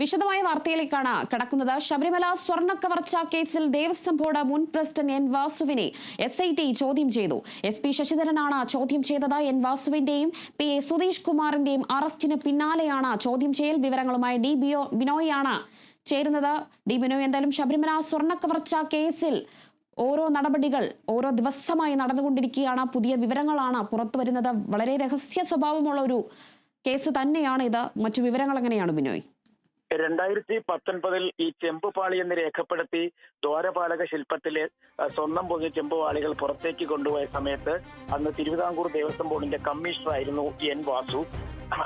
വിശദമായ വാർത്തയിലേക്കാണ് കടക്കുന്നത്. ശബരിമല സ്വർണ കവർച്ച കേസിൽ ദേവസ്വം ബോർഡ് മുൻ പ്രസിഡന്റ് എൻ വാസുവിനെ എസ് ഐ ടി ചോദ്യം ചെയ്തു. എസ് പി ശശിധരനാണ് ചോദ്യം ചെയ്തത്. എൻ വാസുവിന്റെയും പി എ സുധീഷ് കുമാറിന്റെയും അറസ്റ്റിന് പിന്നാലെയാണ് ചോദ്യം ചെയ്യൽ. വിവരങ്ങളുമായി ഡി ബിയോ ബിനോയാണ് ചേരുന്നത്. ഡി ബിനോയ് എന്തായാലും ശബരിമല സ്വർണ കവർച്ച കേസിൽ ഓരോ നടപടികൾ ഓരോ ദിവസമായി നടന്നുകൊണ്ടിരിക്കുകയാണ്. പുതിയ വിവരങ്ങളാണ് പുറത്തു വരുന്നത്. വളരെ രഹസ്യ സ്വഭാവമുള്ള ഒരു കേസ് തന്നെയാണ് ഇത് മറ്റു വിവരങ്ങൾ എങ്ങനെയാണ് ബിനോയ്? രണ്ടായിരത്തി പത്തൊൻപതിൽ ഈ ചെമ്പുപാളി എന്ന് രേഖപ്പെടുത്തി ദ്വാരപാലക ശില്പത്തിലെ സ്വന്തം പൊങ്ങിയ ചെമ്പുപാളികൾ പുറത്തേക്ക് കൊണ്ടുപോയ സമയത്ത് അന്ന് തിരുവിതാംകൂർ ദേവസ്വം ബോർഡിന്റെ കമ്മീഷണർ ആയിരുന്നു എൻ വാസു.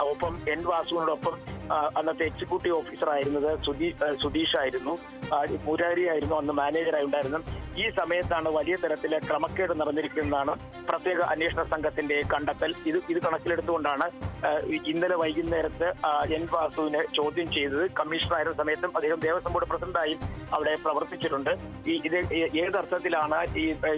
ഒപ്പം എൻ വാസുവിനോടൊപ്പം അന്നത്തെ എക്സിക്യൂട്ടീവ് ഓഫീസർ ആയിരുന്നത് സുധീ സുധീഷ് ആയിരുന്നു. മുരാരി ആയിരുന്നു അന്ന് മാനേജറായി ഉണ്ടായിരുന്നത്. ഈ സമയത്താണ് വലിയ തരത്തിൽ ക്രമക്കേട് നടന്നിരിക്കുന്നതാണ് പ്രത്യേക അന്വേഷണ സംഘത്തിന്റെ കണ്ടെത്തൽ. ഇത് ഇത് കണക്കിലെടുത്തുകൊണ്ടാണ് ഇന്നലെ വൈകുന്നേരത്ത് എൻ വാസുവിനെ ചോദ്യം ചെയ്തത്. കമ്മീഷണറായിരുന്ന സമയത്തും അദ്ദേഹം ദേവസ്വം ബോർഡ് പ്രസിഡന്റായി അവിടെ പ്രവർത്തിച്ചിട്ടുണ്ട്. ഈ ഇത് ഏതർത്ഥത്തിലാണ് ഈ ഏ,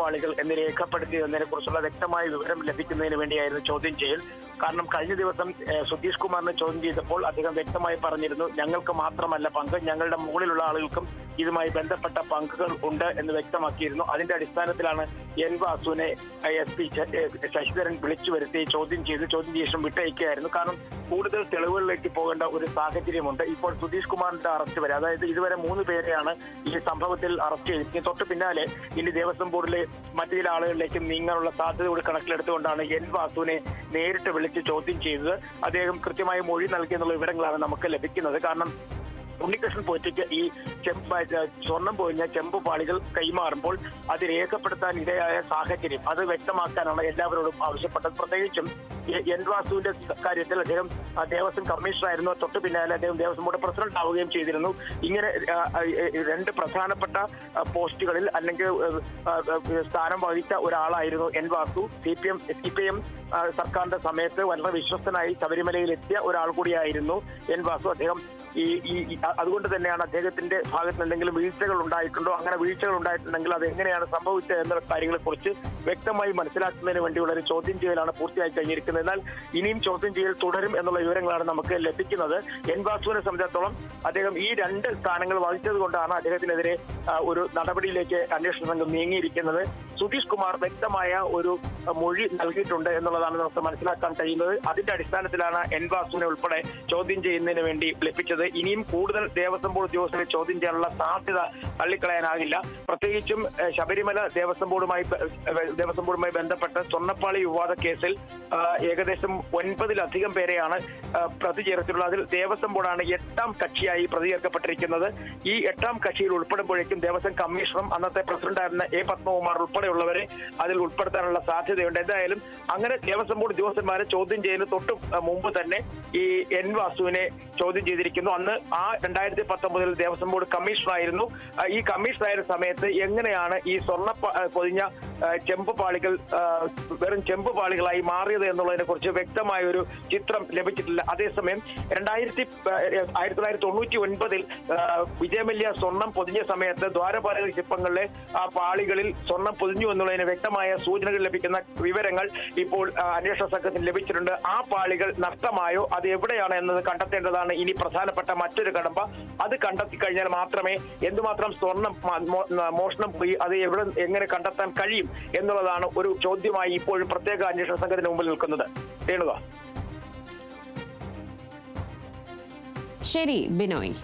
പാളികൾ എന്ന് രേഖപ്പെടുത്തിയതിനെ കുറിച്ചുള്ള വ്യക്തമായ വിവരം ലഭിക്കുന്നതിന് വേണ്ടിയായിരുന്നു ചോദ്യം ചെയ്യൽ. കാരണം കഴിഞ്ഞ ദിവസം സുധീഷ് കുമാറിനെ ചോദ്യം ചെയ്തപ്പോൾ അദ്ദേഹം വ്യക്തമായി പറഞ്ഞിരുന്നു ഞങ്ങൾക്ക് മാത്രമല്ല പങ്ക് ഞങ്ങളുടെ മുകളിലുള്ള ആളുകൾക്കും ഇതുമായി ബന്ധപ്പെട്ട പങ്കുകൾ ഉണ്ട് എന്ന് വ്യക്തമാക്കിയിരുന്നു. അതിന്റെ അടിസ്ഥാനത്തിലാണ് എൻ വാസുവിനെ എസ് പി ശശിധരൻ വിളിച്ചു വരുത്തി ചോദ്യം ചെയ്ത്. ചോദ്യം ശേഷം വിട്ടയക്കുകയായിരുന്നു. കാരണം കൂടുതൽ തെളിവുകളിലേക്ക് പോകേണ്ട ഒരു സാഹചര്യമുണ്ട്. ഇപ്പോൾ സുധീഷ് കുമാറിന്റെ അറസ്റ്റ് വരെ അതായത് ഇതുവരെ മൂന്ന് പേരെയാണ് ഈ സംഭവത്തിൽ അറസ്റ്റ് ചെയ്തിരിക്കുന്നത്. തൊട്ട് പിന്നാലെ ഇനി ദേവസ്വം ബോർഡിലെ മറ്റു ചില ആളുകളിലേക്ക് നീങ്ങാനുള്ള സാധ്യത കൂടി കണക്കിലെടുത്തുകൊണ്ടാണ് എൻ വാസുവിനെ നേരിട്ട് വിളിച്ച് ചോദ്യം ചെയ്തത്. അദ്ദേഹം കൃത്യമായി മൊഴി നൽകിയെന്നുള്ള വിവരങ്ങളാണ് നമുക്ക് ലഭിക്കുന്നത്. കാരണം ഉണ്ണികൃഷ്ണൻ പോറ്റയ്ക്ക് ഈ ചെമ്പ് സ്വർണം പൊഴിഞ്ഞ ചെമ്പ് പാളികൾ കൈമാറുമ്പോൾ അത് രേഖപ്പെടുത്താൻ ഇടയായ സാഹചര്യം. അത് വ്യക്തമാക്കാനാണ് എല്ലാവരോടും ആവശ്യപ്പെട്ടത്. പ്രത്യേകിച്ചും എൻ വാസുവിന്റെ കാര്യത്തിൽ അദ്ദേഹം ദേവസ്വം കമ്മീഷണർ ആയിരുന്നു തൊട്ട് പിന്നാലെ അദ്ദേഹം ദേവസ്വം ബോർഡ് പ്രസിഡന്റ് ആവുകയും ചെയ്തിരുന്നു. ഇങ്ങനെ രണ്ട് പ്രധാനപ്പെട്ട പോസ്റ്റുകളിൽ അല്ലെങ്കിൽ സ്ഥാനം വഹിച്ച ഒരാളായിരുന്നു N Vasu. C P M C P M സർക്കാരിന്റെ സമയത്ത് വളരെ വിശ്വസ്തനായി ശബരിമലയിൽ എത്തിയ ഒരാൾ കൂടിയായിരുന്നു എൻ വാസു. അദ്ദേഹം ഈ ഈ അതുകൊണ്ട് തന്നെയാണ് അദ്ദേഹത്തിന്റെ ഭാഗത്ത് എന്തെങ്കിലും വീഴ്ചകൾ ഉണ്ടായിട്ടുണ്ടോ അങ്ങനെ വീഴ്ചകൾ ഉണ്ടായിട്ടുണ്ടെങ്കിൽ അത് എങ്ങനെയാണ് സംഭവിച്ചത് എന്ന കാര്യങ്ങളെക്കുറിച്ച് വ്യക്തമായി മനസ്സിലാക്കുന്നതിന് വേണ്ടിയുള്ള ഒരു ചോദ്യം ചെയ്യലാണ് പൂർത്തിയായി കഴിഞ്ഞിരിക്കുന്നത്. എന്നാൽ ഇനിയും ചോദ്യം ചെയ്യൽ തുടരും എന്നുള്ള വിവരങ്ങളാണ് നമുക്ക് ലഭിക്കുന്നത്. എൻ വാസുവിനെ സംബന്ധിച്ചിടത്തോളം അദ്ദേഹം ഈ രണ്ട് സ്ഥാനങ്ങൾ വഹിച്ചത് കൊണ്ടാണ് അദ്ദേഹത്തിനെതിരെ ഒരു നടപടിയിലേക്ക് അന്വേഷണ സംഘം നീങ്ങിയിരിക്കുന്നത്. സുധീഷ് കുമാർ വ്യക്തമായ ഒരു മൊഴി നൽകിയിട്ടുണ്ട് എന്നുള്ളതാണ് നമുക്ക് മനസ്സിലാക്കാൻ കഴിയുന്നത്. അതിന്റെ അടിസ്ഥാനത്തിലാണ് എൻ വാസുവിനെ ഉൾപ്പെടെ ചോദ്യം ചെയ്യുന്നതിന് വേണ്ടി ലഭിച്ചത്. ഇനിയും കൂടുതൽ ദേവസ്വം ബോർഡ് ഉദ്യോഗസ്ഥരെ ചോദ്യം ചെയ്യാനുള്ള സാധ്യത തള്ളിക്കളയാനാകില്ല. പ്രത്യേകിച്ചും ശബരിമല ദേവസ്വം ബോർഡുമായി ദേവസ്വം ബോർഡുമായി ബന്ധപ്പെട്ട സ്വർണപ്പാളി വിവാദ കേസിൽ ഏകദേശം ഒൻപതിലധികം പേരെയാണ് പ്രതി ചേർത്തിട്ടുള്ളത് അതിൽ ദേവസ്വം ബോർഡാണ് എട്ടാം കക്ഷിയായി പ്രതി ചേർക്കപ്പെട്ടിരിക്കുന്നത് ഈ എട്ടാം കക്ഷിയിൽ ഉൾപ്പെടുമ്പോഴേക്കും ദേവസ്വം കമ്മീഷണറും അന്നത്തെ പ്രസിഡന്റായിരുന്ന എ പത്മകുമാർ ഉൾപ്പെടെയുള്ളവരെ അതിൽ ഉൾപ്പെടുത്താനുള്ള സാധ്യതയുണ്ട്. എന്തായാലും അങ്ങനെ ദേവസ്വം ബോർഡ് ഉദ്യോഗസ്ഥന്മാരെ ചോദ്യം ചെയ്യുന്ന തൊട്ട് മുമ്പ് തന്നെ ഈ എൻ വാസുവിനെ ചോദ്യം ചെയ്തിരിക്കുന്നു. അന്ന് ആ രണ്ടായിരത്തി പത്തൊമ്പതിൽ ദേവസ്വം ബോർഡ് കമ്മീഷണറായിരുന്നു. ഈ കമ്മീഷണറായിരുന്ന സമയത്ത് എങ്ങനെയാണ് ഈ സ്വർണ പൊതിഞ്ഞ ചെമ്പ് പാളികൾ വെറും ചെമ്പ് പാളികളായി മാറിയത് എന്നുള്ളതിനെ കുറിച്ച് വ്യക്തമായ ഒരു ചിത്രം ലഭിച്ചിട്ടില്ല. അതേസമയം രണ്ടായിരത്തി ആയിരത്തി തൊള്ളായിരത്തി തൊണ്ണൂറ്റി ഒൻപതിൽ വിജയമല്യ സ്വർണം പൊതിഞ്ഞ സമയത്ത് ദ്വാരപാലക ശില്പങ്ങളിലെ ആ പാളികളിൽ സ്വർണം പൊതിഞ്ഞു എന്നുള്ളതിന് വ്യക്തമായ സൂചനകൾ ലഭിക്കുന്ന വിവരങ്ങൾ ഇപ്പോൾ അന്വേഷണ സംഘത്തിന് ലഭിച്ചിട്ടുണ്ട്. ആ പാളികൾ നഷ്ടമായോ? അത് എവിടെയാണ് എന്നത് കണ്ടെത്തേണ്ടതാണ് ഇനി പ്രധാനപ്പെട്ട മറ്റൊരു കടമ്പ. അത് കണ്ടെത്തി കഴിഞ്ഞാൽ മാത്രമേ എന്തുമാത്രം സ്വർണം മോഷണം അത് എവിടെ എങ്ങനെ കണ്ടെത്താൻ കഴിയും എന്നുള്ളതാണ് ഒരു ചോദ്യമായി ഇപ്പോഴും പ്രത്യേക അന്വേഷണ സംഘത്തിന് മുമ്പിൽ നിൽക്കുന്നത്. ശരി ബിനോയ്.